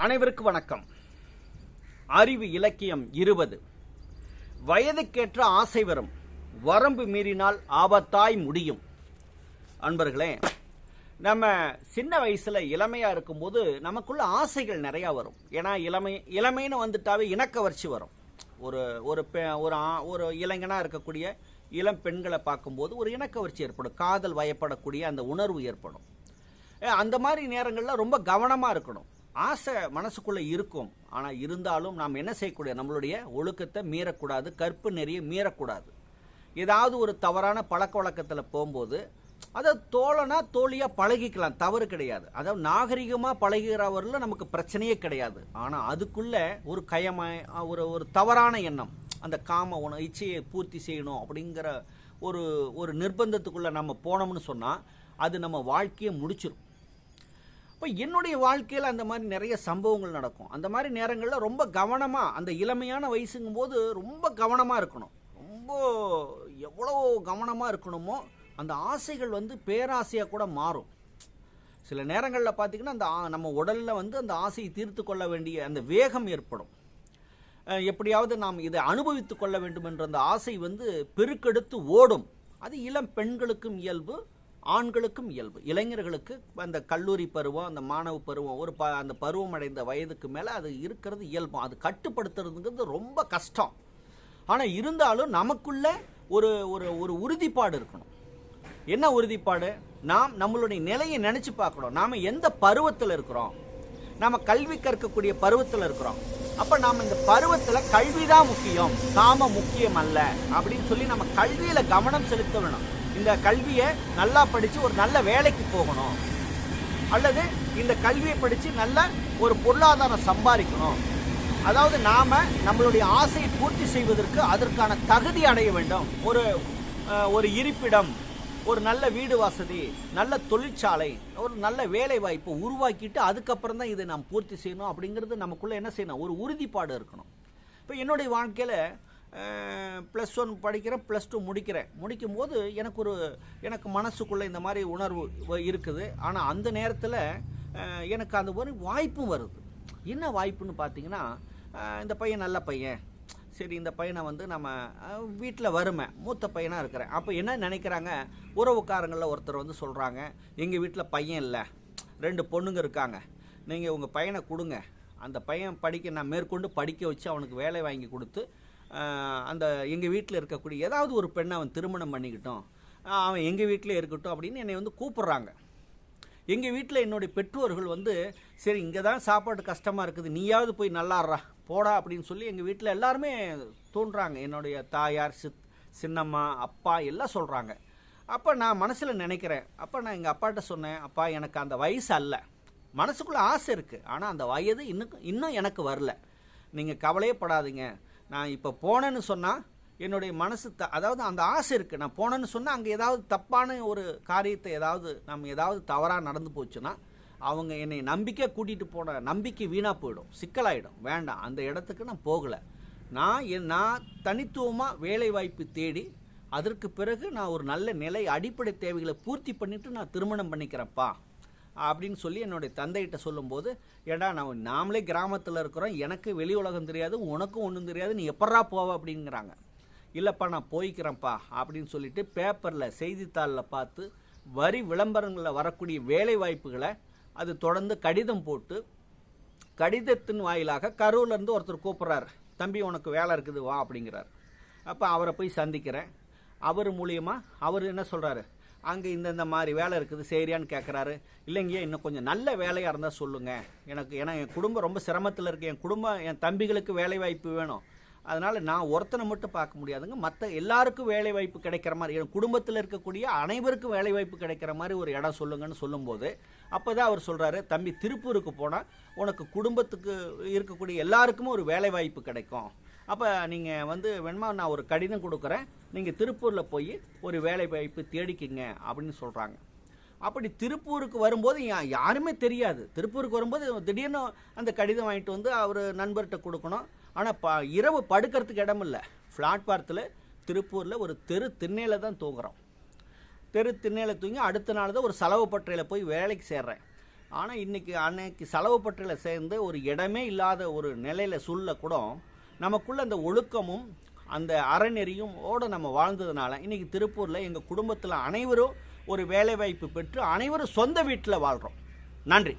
அனைவருக்கு வணக்கம். அறிவு இலக்கியம் இருபது. வயதுக்கேற்ற ஆசை வரும். வரம்பு மீறினால் ஆபத்தாய் முடியும். அன்பர்களே நம்ம சின்ன வயசில் இளமையாக இருக்கும்போது நமக்குள்ள ஆசைகள் நிறையா வரும். ஏன்னா இளமை இளமைன்னு வந்துட்டாவே இணக்கவர்ச்சி வரும். ஒரு ஒரு பெ- ஒரு ஆ- ஒரு இளைஞனாக இருக்கக்கூடிய இளம் பெண்களை பார்க்கும்போது ஒரு இணக்கவர்ச்சி ஏற்படும். காதல் வயப்படக்கூடிய அந்த உணர்வு ஏற்படும். அந்த மாதிரி நேரங்களில் ரொம்ப கவனமாக இருக்கணும். ஆசை மனசுக்குள்ளே இருக்கும். ஆனால் இருந்தாலும் நாம் என்ன செய்யக்கூடிய நம்மளுடைய ஒழுக்கத்தை மீறக்கூடாது கற்பு நெறியை மீறக்கூடாது. ஏதாவது ஒரு தவறான பழக்க வழக்கத்தில் போகும்போது அதை தோழனா தோழியாக பழகிக்கலாம். தவறு கிடையாது. அதாவது நாகரிகமாக பழகிறவரில் நமக்கு பிரச்சனையே கிடையாது. ஆனால் அதுக்குள்ள ஒரு கயமாக ஒரு ஒரு தவறான எண்ணம் அந்த காம உண இச்சையை பூர்த்தி செய்யணும் அப்படிங்கிற ஒரு ஒரு நிர்பந்தத்துக்குள்ளே நம்ம போனோம்னு சொன்னால் அது நம்ம வாழ்க்கையை முடிச்சிடும் இப்போ என்னுடைய வாழ்க்கையில் அந்த மாதிரி நிறைய சம்பவங்கள் நடக்கும். அந்த மாதிரி நேரங்களில் ரொம்ப கவனமாக அந்த இளமையான வயசுங்கும் போது ரொம்ப கவனமாக இருக்கணும். ரொம்ப எவ்வளோ கவனமாக இருக்கணுமோ அந்த ஆசைகள் வந்து பேராசையாக கூட மாறும். சில நேரங்களில் பார்த்தீங்கன்னா அந்த நம்ம உடலில் வந்து அந்த ஆசையை தீர்த்து கொள்ள வேண்டிய அந்த வேகம் ஏற்படும். எப்படியாவது நாம் இதை அனுபவித்து கொள்ள வேண்டும் என்ற அந்த ஆசை வந்து பெருக்கெடுத்து ஓடும். அது இளம் பெண்களுக்கும் இயல்பு. ஆண்களுக்கும் இயல்பு. இளைஞர்களுக்கு அந்த கல்லூரி பருவம் அந்த மாணவ பருவம் ஒரு ப அந்த பருவம் அடைந்த வயதுக்கு மேலே அது இருக்கிறது இயல்பு. அது கட்டுப்படுத்துறதுங்கிறது ரொம்ப கஷ்டம். ஆனால் இருந்தாலும் நமக்குள்ள ஒரு ஒரு ஒரு உறுதிப்பாடு இருக்கணும். என்ன உறுதிப்பாடு? நாம் நம்மளுடைய நிலையை நினச்சி பார்க்கணும். நாம் எந்த பருவத்தில் இருக்கிறோம்? நாம் கல்வி கற்கக்கூடிய பருவத்தில் இருக்கிறோம். அப்போ நாம் இந்த பருவத்தில் கல்வி தான் முக்கியம். காம முக்கியம் அல்ல. அப்படின்னு சொல்லி நம்ம கல்வியில் கவனம் செலுத்த வேணும். இந்த கல்வியை நல்லா படித்து ஒரு நல்ல வேலைக்கு போகணும். அல்லது இந்த கல்வியை படித்து நல்ல ஒரு பொருளாதாரம் சம்பாதிக்கணும். அதாவது நாம் நம்மளுடைய ஆசையை பூர்த்தி செய்வதற்கு அதற்கான தகுதி அடைய வேண்டும். ஒரு ஒரு இருப்பிடம் ஒரு நல்ல வீடு வசதி நல்ல தொழிற்சாலை ஒரு நல்ல வேலை வாய்ப்பை உருவாக்கிட்டு அதுக்கப்புறம் தான் இதை நாம் பூர்த்தி செய்யணும். அப்படிங்கிறது நமக்குள்ளே என்ன செய்யணும்? ஒரு உறுதிப்பாடு இருக்கணும். இப்போ என்னுடைய வாழ்க்கையில் ப்ளஸ் ஒன் படிக்கிறேன் ப்ளஸ் டூ முடிக்கிறேன். முடிக்கும் போது எனக்கு ஒரு எனக்கு மனசுக்குள்ளே இந்த மாதிரி உணர்வு இருக்குது. ஆனால் அந்த நேரத்தில் எனக்கு அந்த ஒரு வாய்ப்பும் வருது. என்ன வாய்ப்புன்னு பார்த்தீங்கன்னா இந்த பையன் நல்ல பையன். சரி இந்த பையனை வந்து நம்ம வீட்டில் வறுமை. மூத்த பையனாக இருக்கிறேன். அப்போ என்ன நினைக்கிறாங்க? உறவுக்காரங்களில் ஒருத்தர் வந்து சொல்கிறாங்க எங்கள் வீட்டில் பையன் இல்லை. ரெண்டு பொண்ணுங்க இருக்காங்க. நீங்கள் உங்கள் பையனை கொடுங்க. அந்த பையன் படிக்க நான் மேற்கொண்டு படிக்க வச்சு அவனுக்கு வேலை வாங்கி கொடுத்து அந்த எங்கள் வீட்டில் இருக்கக்கூடிய ஏதாவது ஒரு பெண்ணை அவன் திருமணம் பண்ணிக்கிட்டோம் அவன் எங்கள் வீட்டிலே இருக்கட்டும் அப்படின்னு என்னை வந்து கூப்பிட்றாங்க. எங்கள் வீட்டில் என்னுடைய பெற்றோர்கள் வந்து சரி இங்கே தான் சாப்பாடு கஷ்டமாக இருக்குது நீயாவது போய் நல்லாடுறா போடா அப்படின்னு சொல்லி எங்கள் வீட்டில் எல்லாருமே தோன்றாங்க. என்னுடைய தாயார் சித் சின்னம்மா அப்பா எல்லாம் சொல்கிறாங்க அப்போ நான் மனசில் நினைக்கிறேன் அப்போ நான் எங்கள் அப்பாட்ட சொன்னேன் அப்பா எனக்கு அந்த வயசு அல்ல. மனசுக்குள்ளே ஆசை இருக்குது ஆனால் அந்த வயது இன்னும் இன்னும் எனக்கு வரல. நீங்கள் கவலையே படாதீங்க. நான் இப்போ போனேன்னு சொன்னால் என்னுடைய மனசு த அதாவது அந்த ஆசை இருக்குது நான் போனேன்னு சொன்னால் அங்கே ஏதாவது தப்பான ஒரு காரியத்தை ஏதாவது நம்ம ஏதாவது தவறாக நடந்து போச்சுன்னா அவங்க என்னை நம்பிக்கை கூட்டிகிட்டு போன நம்பிக்கை வீணாக போயிடும். சிக்கலாயிடும். வேண்டாம். அந்த இடத்துக்கு நான் போகலை. நான் என் நான் தனித்துவமாக வேலை வாய்ப்பு தேடி அதற்கு பிறகு நான் ஒரு நல்ல நிலை அடிப்படை தேவைகளை பூர்த்தி பண்ணிவிட்டு நான் திருமணம் பண்ணிக்கிறேன்ப்பா. அப்படின்னு சொல்லி என்னுடைய தந்தைகிட்ட சொல்லும்போது ஏடா நான் நாமளே கிராமத்தில் இருக்கிறோம். எனக்கு வெளி உலகம் தெரியாது. உனக்கும் ஒன்றும் தெரியாது. நீ எப்பட்றா போவ? அப்படிங்கிறாங்க. இல்லைப்பா நான் போய்க்கிறேன்ப்பா. அப்படின்னு சொல்லிட்டு பேப்பரில் செய்தித்தாளில் பார்த்து வரி விளம்பரங்களில் வரக்கூடிய வேலை வாய்ப்புகளை அது தொடர்ந்து கடிதம் போட்டு கடிதத்தின் வாயிலாக கரூர்லேருந்து ஒருத்தர் கூப்பிட்றாரு. தம்பி உனக்கு வேலை இருக்குது வா அப்படிங்கிறார். அப்போ அவரை போய் சந்திக்கிறேன். அவர் மூலியமாக அவர் என்ன சொல்கிறாரு அங்கே இந்தந்த மாதிரி வேலை இருக்குது சரியான்னு கேட்குறாரு இல்லைங்கய்யா இன்னும் கொஞ்சம் நல்ல வேலையாக இருந்தால் சொல்லுங்கள் எனக்கு ஏன்னா என் குடும்பம் ரொம்ப சிரமத்தில் இருக்கு. என் குடும்பம் என் தம்பிகளுக்கு வேலை வாய்ப்பு வேணும். அதனால் நான் ஒருத்தனை மட்டும் பார்க்க முடியாதுங்க. மற்ற எல்லாருக்கும் வேலை வாய்ப்பு கிடைக்கிற மாதிரி என் குடும்பத்தில் இருக்கக்கூடிய அனைவருக்கும் வேலை வாய்ப்பு கிடைக்கிற மாதிரி ஒரு இடம் சொல்லுங்கன்னு சொல்லும்போது அப்போ தான் அவர் சொல்கிறாரு தம்பி திருப்பூருக்கு போனால் உனக்கு குடும்பத்துக்கு இருக்கக்கூடிய எல்லாருக்குமே ஒரு வேலை வாய்ப்பு கிடைக்கும். அப்போ நீங்கள் வந்து வேணுமா நான் ஒரு கடிதம் கொடுக்குறேன். நீங்கள் திருப்பூரில் போய் ஒரு வேலை வாய்ப்பு தேடிக்கிங்க அப்படின்னு சொல்கிறாங்க அப்படி திருப்பூருக்கு வரும்போது யாருமே தெரியாது. திருப்பூருக்கு வரும்போது திடீர்னு அந்த கடிதம் வாங்கிட்டு வந்து அவர் நண்பர்கிட்ட கொடுக்கணும். ஆனால் ப இரவு படுக்கிறதுக்கு இடம் இல்லை. பிளாட்பாரத்தில் திருப்பூரில் ஒரு தெரு திண்ணையில் தான் தூங்குறோம். தெரு திண்ணையில் தூங்கி அடுத்த நாள் தான் ஒரு செலவு பற்றையில் போய் வேலைக்கு சேர்றேன். ஆனால் இன்னைக்கு அன்னைக்கு செலவு பட்டியலில் சேர்ந்து ஒரு இடமே இல்லாத ஒரு நிலையில சூழல கூட நமக்குள்ள அந்த ஒழுக்கமும் அந்த அறநெறியும் ஓட நம்ம வாழ்ந்ததுனால இன்றைக்கி திருப்பூரில் எங்கள் குடும்பத்தில் அனைவரும் ஒரு வேலைவாய்ப்பு பெற்று அனைவரும் சொந்த வீட்டில் வாழ்கிறோம் நன்றி.